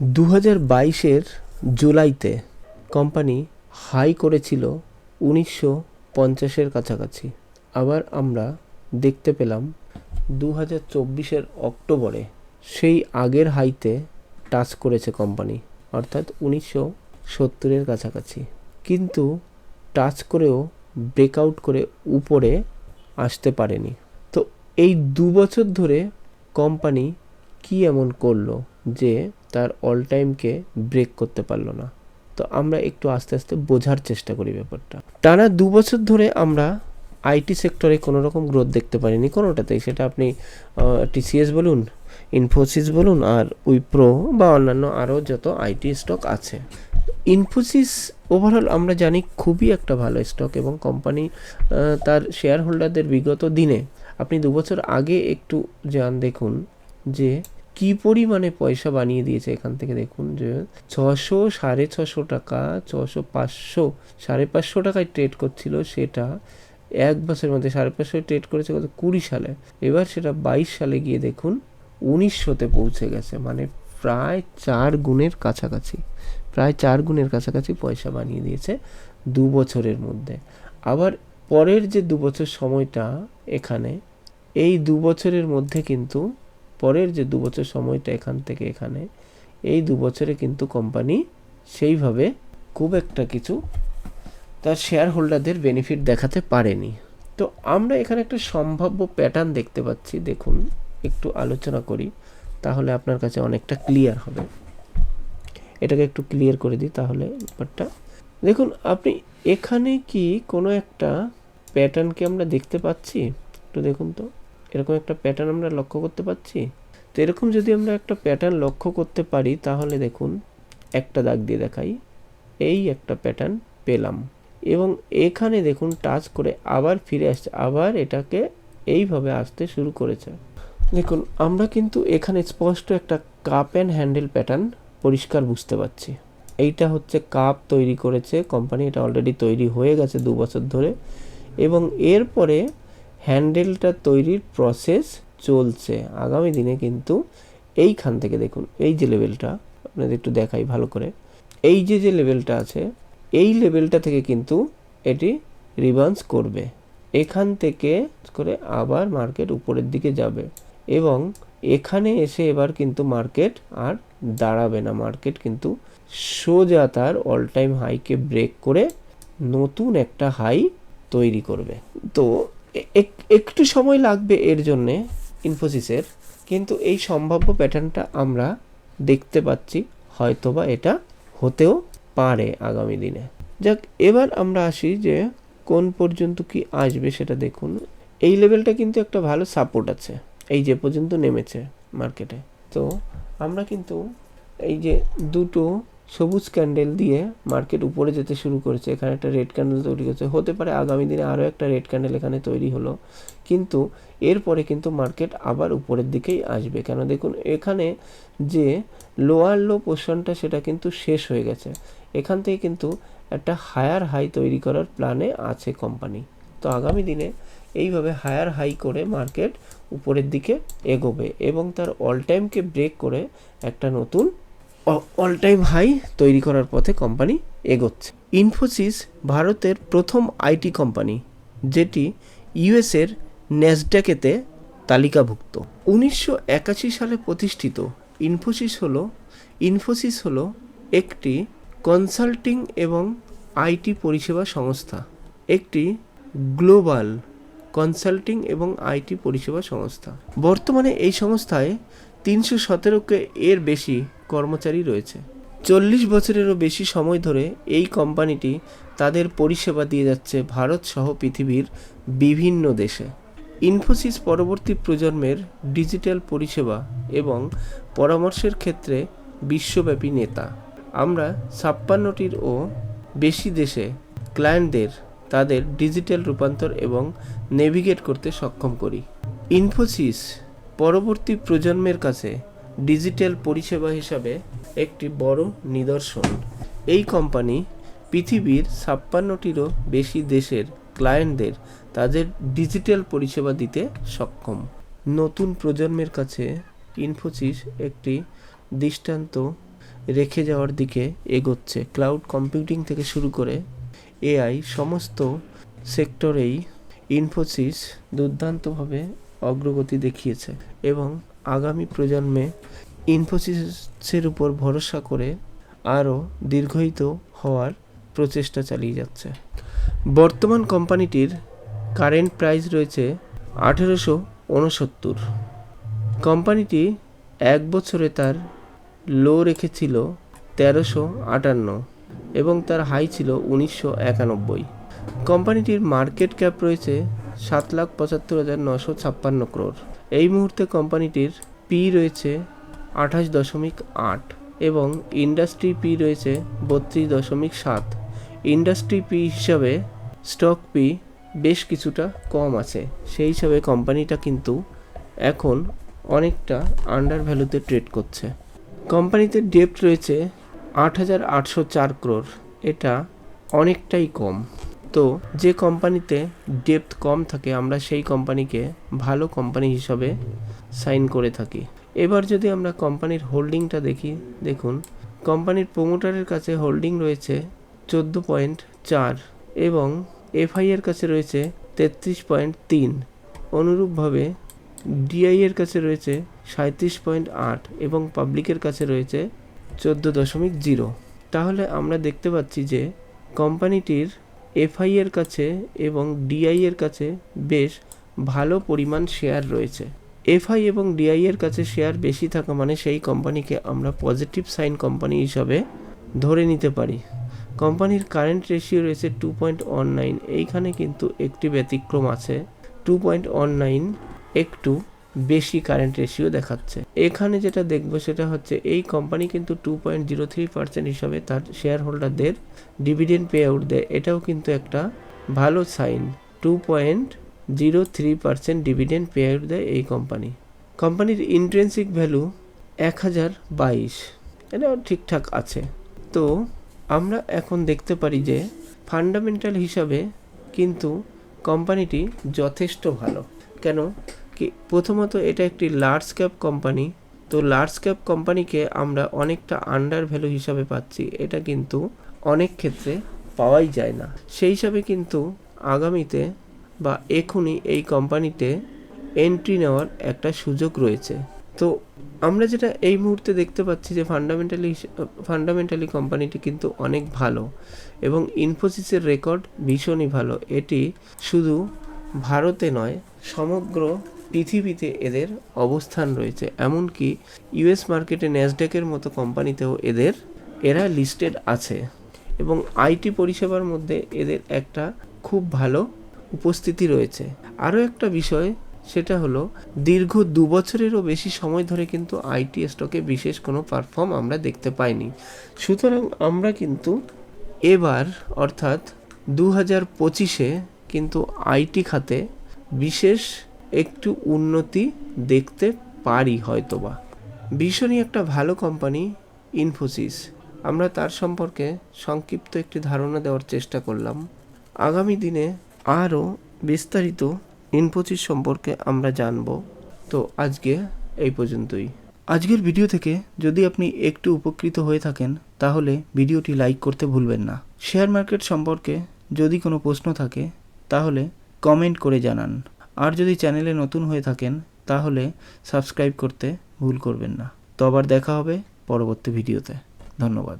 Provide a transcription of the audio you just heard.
দু হাজার বাইশের জুলাইতে কোম্পানি হাই করেছিল উনিশশো পঞ্চাশের কাছাকাছি। আবার আমরা দেখতে পেলাম দু হাজার চব্বিশের অক্টোবরে সেই আগের হাইতে টাচ করেছে কোম্পানি, অর্থাৎ উনিশশো সত্তরের কাছাকাছি। কিন্তু টাচ করেও ব্রেকআউট করে উপরে আসতে পারেনি। তো এই দু বছর ধরে কোম্পানি কি এমন করল যে তার অল টাইমকে ব্রেক করতে পারল না? তো আমরা একটু আস্তে আস্তে বোঝার চেষ্টা করি ব্যাপারটা। টানা দু বছর ধরে আমরা আইটি সেক্টরে কোনো রকম গ্রোথ দেখতে পারিনি কোনোটাতেই সেটা আপনি টিসিএস বলুন ইনফোসিস বলুন আর উইপ্রো বা অন্যান্য আরও যত আইটি স্টক আছে। ইনফোসিস ওভারঅল আমরা জানি খুবই একটা ভালো স্টক এবং কোম্পানি তার শেয়ার হোল্ডারদের বিগত দিনে। আপনি দু বছর আগে একটু যান দেখুন যে কি পরিমাণে পয়সা বানিয়ে দিয়েছে এখান থেকে দেখুন যে ছশো সাড়ে ছশো টাকা, ছশো পাঁচশো সাড়ে পাঁচশো টাকায় ট্রেড করছিল সেটা এক বছরের মধ্যে সাড়ে পাঁচশো ট্রেড করেছে কত? কুড়ি সালে। এবার সেটা বাইশ সালে গিয়ে দেখুন উনিশশোতে পৌঁছে গেছে। মানে প্রায় চার গুণের কাছাকাছি, প্রায় চার গুণের কাছাকাছি পয়সা বানিয়ে দিয়েছে দু বছরের মধ্যে। আবার পরের যে দু বছর সময়টা এখানে, এই দু বছরের মধ্যে কিন্তু পরের যে দু বছর সময়টা এখান থেকে এখানে, এই দু বছরে কিন্তু কোম্পানি সেইভাবে খুব একটা কিছু তার শেয়ার হোল্ডারদের বেনিফিট দেখাতে পারেনি। তো আমরা এখানে একটা সম্ভাব্য প্যাটার্ন দেখতে পাচ্ছি, দেখুন, একটু আলোচনা করি, তাহলে আপনার কাছে অনেকটা ক্লিয়ার হবে। এটাকে একটু ক্লিয়ার করে দিই তাহলে ব্যাপারটা। দেখুন, আপনি এখানে কি কোনো একটা প্যাটার্নকে আমরা দেখতে পাচ্ছি? একটু দেখুন তো। এরকম একটা প্যাটার্ন আমরা লক্ষ্য করতে পারছি? তো এরকম যদি আমরা একটা প্যাটার্ন লক্ষ্য করতে পারি, তাহলে দেখুন, একটা দাগ দিয়ে দেখাই। এই একটা প্যাটার্ন পেলাম। এবং এখানে দেখুন, টাচ করে আবার ফিরে আসছে। আবার এটাকে এইভাবে আসতে শুরু করেছে। দেখুন, আমরা কিন্তু এখানে স্পষ্ট একটা কাপ অ্যান্ড হ্যান্ডেল প্যাটার্ন পরিষ্কার বুঝতে পারছি। এইটা হচ্ছে কাপ তৈরি করেছে কোম্পানি এটা অলরেডি তৈরি হয়ে গেছে দু বছর ধরে। এবং এরপরে হ্যান্ডেলটা তৈরির প্রসেস চলছে। আগামী দিনে কিন্তু এইখান থেকে দেখুন, এই যে লেভেলটা আপনাদের একটু দেখাই ভালো করে। এই যে যে লেভেলটা আছে, এই লেভেলটা থেকে কিন্তু এটি রিভান্স করবে। এখান থেকে করে আবার মার্কেট উপরের দিকে যাবে এবং এখানে এসে এবার কিন্তু মার্কেট আর দাঁড়াবে না। মার্কেট কিন্তু সোজা তার অল টাইম হাইকে ব্রেক করে নতুন একটা হাই তৈরি করবে। তো একটু সময় লাগবে এর জন্যে ইনফোসিসের কিন্তু এই সম্ভাব্য প্যাটার্নটা আমরা দেখতে পাচ্ছি, হয়তোবা এটা হতেও পারে আগামী দিনে। যাক, এবার আমরা আসি যে কোন পর্যন্ত কি আসবে সেটা দেখুন। এই লেভেলটা কিন্তু একটা ভালো সাপোর্ট আছে, এই যে পর্যন্ত নেমেছে মার্কেটে তো আমরা কিন্তু এই যে দুটো সবুজ ক্যান্ডেল দিয়ে মার্কেট উপরে যেতে শুরু করেছে। এখানে একটা রেড ক্যান্ডেল তৈরি করেছে হতে পারে আগামী দিনে আরও একটা রেড ক্যান্ডেল এখানে তৈরি হলো। কিন্তু এরপরে কিন্তু মার্কেট আবার উপরের দিকেই আসবে। কেন? দেখুন, এখানে যে লোয়ার লো পোর্শনটা সেটা কিন্তু শেষ হয়ে গেছে। এখান থেকে কিন্তু একটা হায়ার হাই তৈরি করার প্ল্যানে আছে কোম্পানি তো আগামী দিনে এইভাবে হায়ার হাই করে মার্কেট উপরের দিকে এগোবে এবং তার অল টাইমকে ব্রেক করে একটা নতুন অল টাইম হাই তৈরি করার পথে কোম্পানি এগোচ্ছে। ইনফোসিস ভারতের প্রথম আইটি কোম্পানি যেটি ইউএসের ন্যাসড্যাকেতে তালিকাভুক্ত। উনিশশো একাশি সালে প্রতিষ্ঠিত ইনফোসিস হলো ইনফোসিস হলো একটি কনসাল্টিং এবং আইটি পরিষেবা সংস্থা। একটি গ্লোবাল কনসাল্টিং এবং আইটি পরিষেবা সংস্থা। বর্তমানে এই সংস্থায় তিনশো সতেরোকে এর বেশি কর্মচারী রয়েছে। চল্লিশ বছরেরও বেশি সময় ধরে এই কোম্পানিটি তাদের পরিষেবা দিয়ে যাচ্ছে ভারত সহ পৃথিবীর বিভিন্ন দেশে। ইনফোসিস পরবর্তী প্রজন্মের ডিজিটাল পরিষেবা এবং পরামর্শের ক্ষেত্রে বিশ্বব্যাপী নেতা। আমরা ছাপ্পান্নটির ও বেশি দেশে ক্লায়েন্টদের তাদের ডিজিটাল রূপান্তর এবং নেভিগেট করতে সক্ষম করি। ইনফোসিস পরবর্তী প্রজন্মের কাছে ডিজিটাল পরিষেবা হিসাবে একটি বড় নিদর্শন। এই কোম্পানি পৃথিবীর ছাপ্পান্নটিরও বেশি দেশের ক্লায়েন্টদের তাদের ডিজিটাল পরিষেবা দিতে সক্ষম। নতুন প্রজন্মের কাছে ইনফোসিস একটি দৃষ্টান্ত রেখে যাওয়ার দিকে এগোচ্ছে। ক্লাউড কম্পিউটিং থেকে শুরু করে এআই সমস্ত সেক্টরেই ইনফোসিস দুর্দান্তভাবে অগ্রগতি দেখিয়েছে এবং আগামী প্রজন্মে ইনফোসিসের উপর ভরসা করে আরও দীর্ঘায়িত হওয়ার প্রচেষ্টা চালিয়ে যাচ্ছে। বর্তমান কোম্পানিটির কারেন্ট প্রাইস রয়েছে আঠেরোশো উনসত্তর। কোম্পানিটি এক বছরে তার লো রেখেছিল তেরোশো আটান্ন এবং তার হাই ছিল উনিশশো একানব্বই। কোম্পানিটির মার্কেট ক্যাপ রয়েছে সাত লাখ পঁচাত্তর হাজার নশো ছাপ্পান্ন ক্রোর এই মুহূর্তে কোম্পানিটির পি রয়েছে আঠাশ দশমিক আট এবং ইন্ডাস্ট্রি পি রয়েছে বত্রিশ দশমিক সাত। ইন্ডাস্ট্রি পি হিসাবে স্টক পি বেশ কিছুটা কম আছে। সেই হিসাবে কোম্পানিটা কিন্তু এখন অনেকটা আন্ডার ভ্যালুতে ট্রেড করছে। কোম্পানিতে ডেপ্ট রয়েছে আট হাজার আটশো চার ক্রোর এটা অনেকটাই কম। তো যে কোম্পানিতে ডেপথ কম থাকে, আমরা সেই কোম্পানিকে ভালো কোম্পানি হিসাবে সাইন করে থাকি। এবার যদি আমরা কোম্পানির হোল্ডিংটা দেখি, দেখুন, কোম্পানির প্রোমোটারের কাছে হোল্ডিং রয়েছে চোদ্দ পয়েন্ট চার এবং এফআই এর কাছে রয়েছে তেত্রিশ পয়েন্ট তিন। অনুরূপভাবে ডিআই এর কাছে রয়েছে সাঁত্রিশ পয়েন্ট আট এবং পাবলিকের কাছে রয়েছে চোদ্দ দশমিক জিরো। তাহলে আমরা দেখতে পাচ্ছি যে কোম্পানিটির এফআই এর কাছে এবং ডিআই এর কাছে বেশ ভালো পরিমাণ শেয়ার রয়েছে। এফআই এবং ডিআই এর কাছে শেয়ার বেশি থাকা মানে সেই কোম্পানিকে আমরা পজিটিভ সাইন কোম্পানি হিসাবে ধরে নিতে পারি। কোম্পানির কারেন্ট রেশিও রয়েছে টু পয়েন্ট ওয়ান নাইন এইখানে কিন্তু একটি ব্যতিক্রম আছে। টু পয়েন্ট ওয়ান নাইন একটু বেশি কারেন্ট রেশিও দেখাচ্ছে। এখানে যেটা দেখব সেটা হচ্ছে এই কোম্পানি কিন্তু two point zero three percent হিসাবে তার শেয়ার হোল্ডারদের ডিভিডেন্ড পে আউট দেয়। এটাও কিন্তু একটা ভালো sign two point zero three percent dividend pay out দেয় এই কোম্পানি কোম্পানির ইন্ট্রেন্সিক ভ্যালু এক হাজার বাইশ। এটাও ঠিকঠাক আছে। তো আমরা এখন দেখতে পারি যে ফান্ডামেন্টাল হিসাবে কিন্তু কোম্পানিটি যথেষ্ট ভালো। কেন? প্রথমত এটা একটি লার্জ ক্যাপ কোম্পানি তো লার্জ ক্যাপ কোম্পানিকে আমরা অনেকটা আন্ডার ভ্যালু হিসাবে পাচ্ছি। এটা কিন্তু অনেক ক্ষেত্রে পাওয়াই যায় না। সেই হিসাবে কিন্তু আগামীতে বা এখনই এই কোম্পানিতে এন্ট্রি নেওয়ার একটা সুযোগ রয়েছে। তো আমরা যেটা এই মুহূর্তে দেখতে পাচ্ছি যে ফান্ডামেন্টালি ফান্ডামেন্টালি কোম্পানিটি কিন্তু অনেক ভালো এবং ইনফোসিসের রেকর্ড ভীষণই ভালো। এটি শুধু ভারতে নয়, সমগ্র পৃথিবীতে এদের অবস্থান রয়েছে। এমনকি ইউএস মার্কেটে ন্যাসডেকের মতো কোম্পানিতেও এদের, এরা লিস্টেড আছে। এবং আইটি পরিষেবার মধ্যে এদের একটা খুব ভালো উপস্থিতি রয়েছে। আরও একটা বিষয়, সেটা হলো, দীর্ঘ দু বছরেরও বেশি সময় ধরে কিন্তু আইটি স্টকে বিশেষ কোনো পারফর্ম আমরা দেখতে পাইনি। সুতরাং আমরা কিন্তু এবার, অর্থাৎ দু হাজার পঁচিশে কিন্তু আইটি খাতে বিশেষ একটু উন্নতি দেখতে পারি হয়তোবা। ভীষণই একটা ভালো কোম্পানি ইনফোসিস আমরা তার সম্পর্কে সংক্ষিপ্ত একটি ধারণা দেওয়ার চেষ্টা করলাম। আগামী দিনে আরও বিস্তারিত ইনফোসিস সম্পর্কে আমরা জানব। তো আজকে এই পর্যন্তই। আজকের ভিডিও থেকে যদি আপনি একটু উপকৃত হয়ে থাকেন, তাহলে ভিডিওটি লাইক করতে ভুলবেন না। শেয়ার মার্কেট সম্পর্কে যদি কোনো প্রশ্ন থাকে, তাহলে কমেন্ট করে জানান। আর যদি চ্যানেলে নতুন হয়ে থাকেন, তাহলে সাবস্ক্রাইব করতে ভুল করবেন না। তো আবার দেখা হবে পরবর্তী ভিডিওতে। ধন্যবাদ।